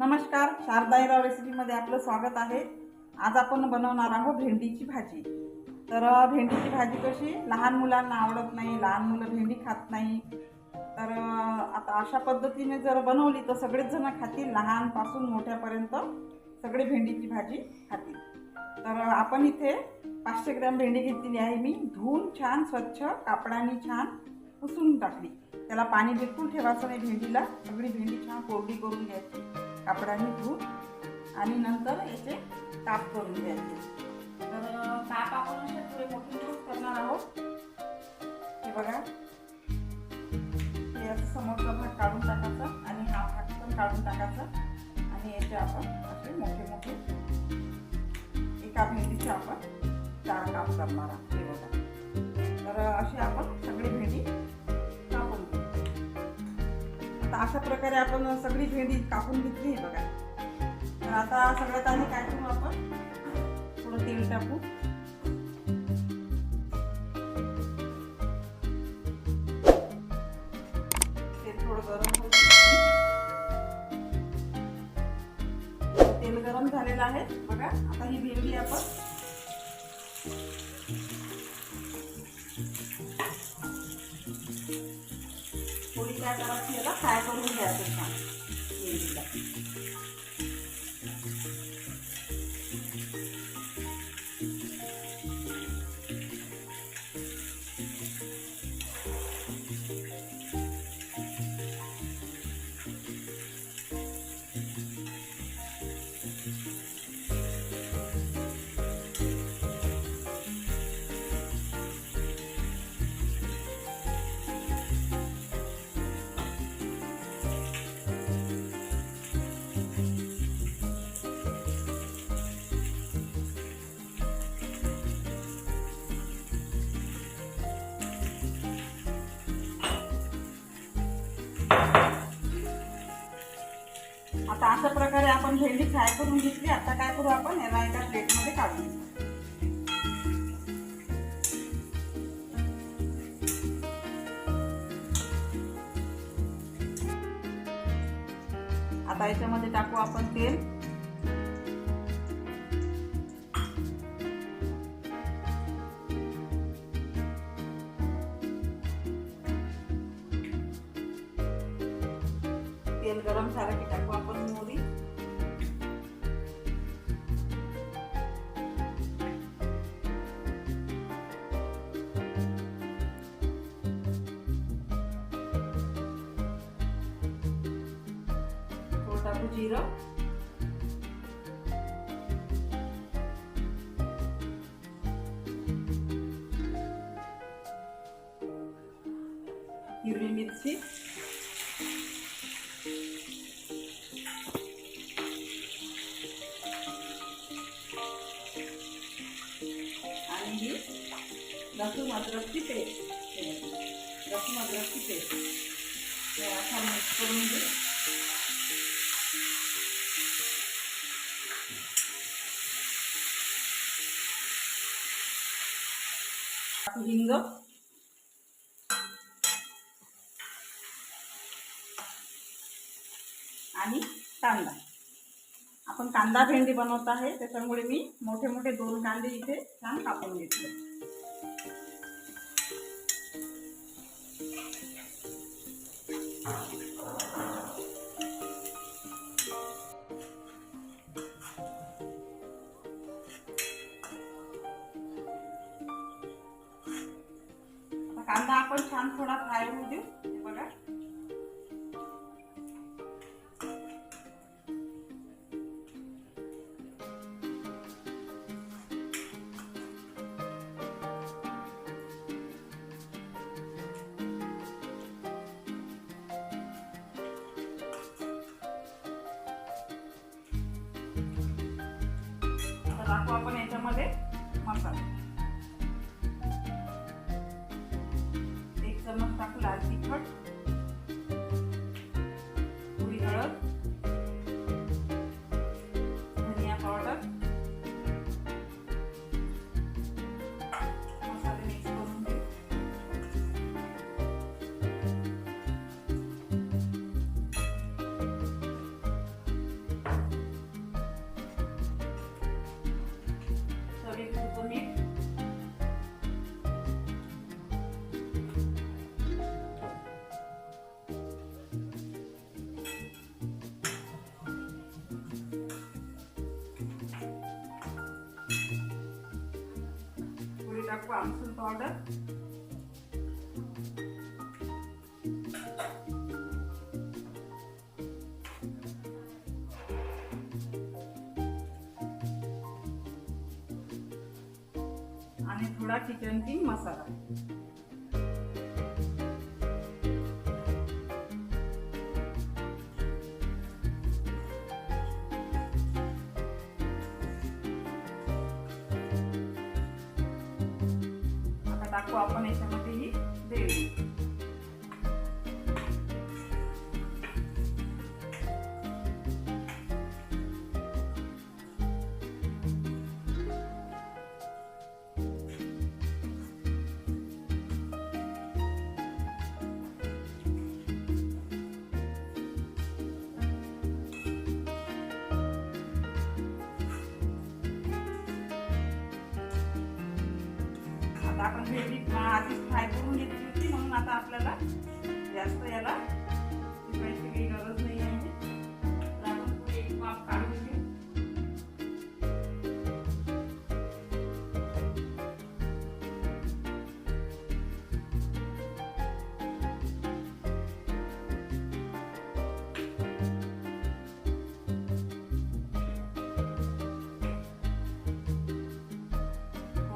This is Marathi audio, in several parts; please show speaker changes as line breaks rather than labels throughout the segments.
नमस्कार शारदाईराव रेसिपीमध्ये आपलं स्वागत आहे. आज आपण बनवणार आहोत भेंडीची भाजी. तर भेंडीची भाजी कशी लहान मुलांना आवडत नाही लहान मुलं भेंडी खात नाही. तर आता अशा पद्धतीने जर बनवली तर सगळेच जण खातील लहानपासून मोठ्यापर्यंत सगळे भेंडीची भाजी खातील. तर आपण इथे पाचशे ग्रॅम भेंडी घेतलेली आहे मी. धुवून छान स्वच्छ कापडाने छान पुसून टाकली. त्याला पाणी बिलकुल ठेवायचं नाही. भेंडीला सगळी भेंडी छान कोरडी करून घ्यायची. कापडाने धुवून आणि नंतर याचे काप करून घ्यायचे. तर अं, काप आपण असे थोडे मोठे करणार आहोत. हे बघा. हे असं समोरचा भाग काढून टाकायचा आणि हा भाग पण काढून टाकायचा. आणि याचे आपण असे मोठे मोठे एका भेंडीचे आपण चार काप करणार आहोत. हे बघा. तर असे आपण सगळी भेंडी आता अशा प्रकारे आपण सगळी भेंडी कापून घेतली बघा. तर आता सगळ्यात आधी काय करू आपण? थोडं तेल टाकू. तेल थोडं गरम होऊ तेल गरम झालेलं आहे. बघा आता ही भेंडी आपण थोडी काय करायची? याला फ्राय करून घ्यायचं छान. प्रकारे आपण भेंडी फ्राय करून घेतली आता काय करू आपण? याला एका प्लेटमध्ये काढून आता याच्यामध्ये टाकू आपण तेल. तेल गरम झालं की टाकू आपण lampu giro ইউরিয়ে নিচ্ছি রসুন অদরকটি পেস্ট রসুন অদরকটি পেস্ট এখন মিক্স করে নিবে हे असं मिक्स करून घे टाकू हिंग आणि कांदा. आपण कांदा भेंडी बनवत आहे त्याच्यामुळे मी मोठे मोठे दोन कांदे इथे छान कापून घेतले. कांदा आपण छान थोडा फ्राय होऊ देऊ. बघा. टाकू आपण याच्यामध्ये मसाला. टाकू आमसूल पावडर आणि थोडा चिकन किंग मसाला टाकू आपण याच्यामध्ये ही ग्रेव्ही आता आपण भेंडी आधीच फ्राय करून घेतली होती म्हणून आता आपल्याला जास्त याला शिजवायची काही गरज नाही आहे. तर आपण काढून घेऊ.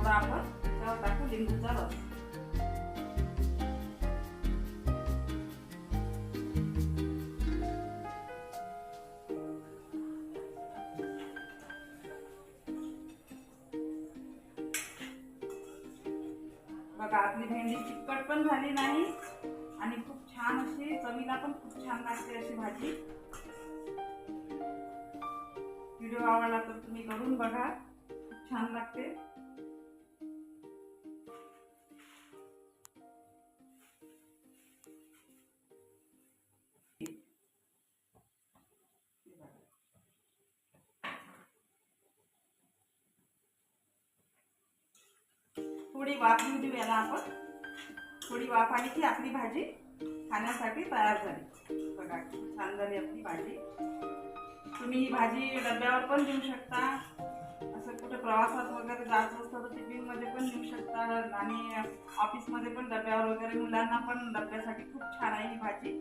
आपण त्यावर टाकू बघा आपली भेंडी चिकट पण झाली नाही आणि खूप छान अशी चवीला पण खूप छान लागते अशी भाजी. व्हिडिओ आवडला तर तुम्ही करून बघा खूप छान लागते. थोडी वाफ येऊ देऊ याला आपण थोडी वाफ आली की आपली भाजी खाण्यासाठी तयार झाली. बघा छान झाली आपली भाजी. तुम्ही ही भाजी डब्यावर पण देऊ शकता. असं कुठे प्रवासात वगैरे जात असतं तर टिफिनमध्ये पण देऊ शकता. आणि ऑफिसमध्ये पण डब्यावर वगैरे मुलांना पण डब्यासाठी खूप छान आहे ही भाजी.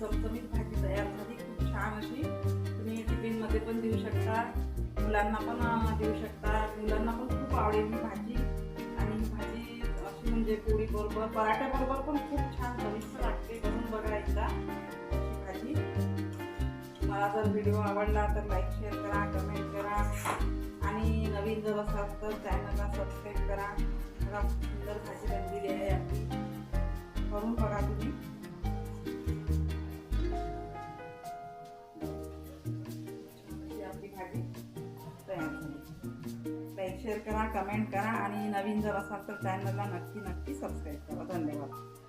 चमचमीत भाजी तयार झाली. खूप छान अशी. तुम्ही टिफिनमध्ये पण देऊ शकता. मुलांना पण देऊ शकता. मुलांना पण खूप आवडेल ही भाजी. आणि ही भाजी अशी म्हणजे पोळीबरोबर बरोबर पण खूप छान चविष्ट लागते करून बघा एकदा अशी भाजी. मला जर व्हिडिओ आवडला तर लाईक शेअर करा कमेंट करा. आणि नवीन जर असाल तर चॅनलला सबस्क्राईब करा. बघा खूप सुंदर भाजी बनलेली आहे शेअर करा कमेंट करा आणि नवीन जर असाल तर चॅनलला नक्की नक्की सबस्क्राईब करा. धन्यवाद.